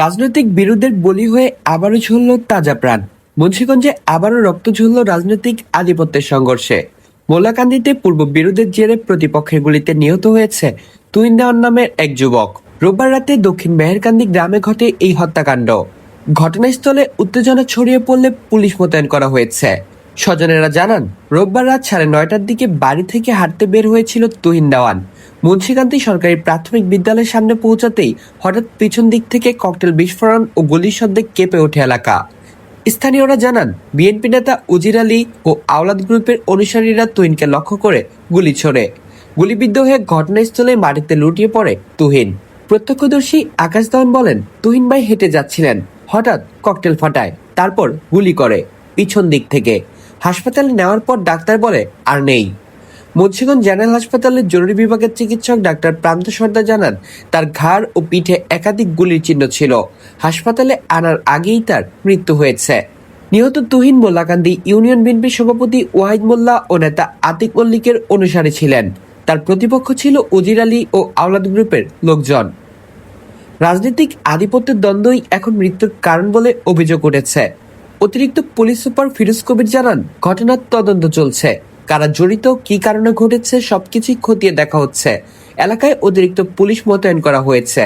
রাজনৈতিক বিরোধের বলি হয়ে আবারও ঝুলল তাজা প্রাণ। মুন্সীগঞ্জে আবারও রক্ত ঝুলল রাজনৈতিক আধিপত্যের সংঘর্ষে। মোল্লাকান্দিতে পূর্ব বিরোধের জেরে প্রতিপক্ষের গুলিতে নিহত হয়েছে তুইন নামের এক যুবক। রোববার রাতে দক্ষিণ মেহেরকান্দি গ্রামে ঘটে এই হত্যাকাণ্ড। ঘটনাস্থলে উত্তেজনা ছড়িয়ে পড়লে পুলিশ মোতায়েন করা হয়েছে। স্বজনেরা জানান, রোববার রাত সাড়ে নয়টার দিকে বাড়ি থেকে হাঁটতে বের হয়েছিল তুহিন দেওয়ান। মুন্সিকান্তি সরকারি প্রাথমিক বিদ্যালয়ের সামনে পৌঁছাতেই হঠাৎ পিছন দিক থেকে ককটেল বিস্ফোরণ ও গুলির শব্দে কেঁপে ওঠে এলাকা। স্থানীয়রা জানান, বিএনপি নেতা উজির আলী ও আওলাদ গ্রুপের অনুসারীরা তুহিনকে লক্ষ্য করে গুলি ছোড়ে। গুলিবিদ্ধ হয়ে ঘটনাস্থলে মাটিতে লুটিয়ে পড়ে তুহিন। প্রত্যক্ষদর্শী আকাশ দেওয়ান বলেন, তুহিন ভাই হেঁটে যাচ্ছিলেন, হঠাৎ ককটেল ফাটায়, তারপর গুলি করে পিছন দিক থেকে। হাসপাতালে নেওয়ার পর ডাক্তার বলে, আর নেই। মুন্সিগঞ্জ জেনারেল হাসপাতালের জরুরি বিভাগের চিকিৎসক ডাক্তার প্রান্ত সর্দার জানান, তার ঘাড় ও পিঠে একাধিক গুলির চিহ্ন ছিল। হাসপাতালে আনার আগেই তার মৃত্যু হয়েছে। নিহত তুহিন মোল্লাকান্দি ইউনিয়ন বিএনপি সভাপতি ওয়াহিদ মোল্লা ও নেতা আতিক মল্লিকের অনুসারী ছিলেন। তার প্রতিপক্ষ ছিল উজির আলী ও আওলাদ গ্রুপের লোকজন। রাজনৈতিক আধিপত্যের দ্বন্দ্বই এখন মৃত্যুর কারণ বলে অভিযোগ উঠেছে। অতিরিক্ত পুলিশ সুপার ফিরোজ কবির জানান, ঘটনার তদন্ত চলছে। কারা জড়িত, কি কারণে ঘটেছে, সবকিছুই খতিয়ে দেখা হচ্ছে। এলাকায় অতিরিক্ত পুলিশ মোতায়েন করা হয়েছে।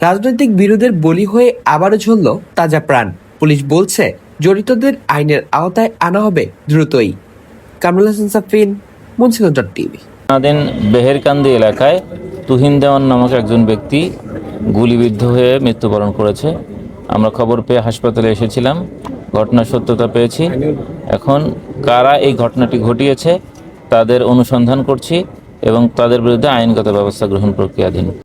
রাজনৈতিক বিরোধের বলি হয়ে আবারও ঝরল তাজা প্রাণ। পুলিশ বলছে, জড়িতদের আইনের আওতায় আনা হবে দ্রুতই। কামরুল হাসান সাফিন মুন্সিগঞ্জ টিভি। আমাদের বেহেরকান্দি এলাকায় তুহিন দেওয়ান নামক একজন ব্যক্তি গুলিবিদ্ধ হয়ে মৃত্যুবরণ করেছে। আমরা খবর পেয়ে হাসপাতালে এসেছিলাম। ঘটনার সত্যতা পেয়েছি। এখন কারা এই ঘটনাটি ঘটিয়েছে, তাদের অনুসন্ধান করছি এবং তাদের বিরুদ্ধে আইনগত ব্যবস্থা গ্রহণ প্রক্রিয়াধীন।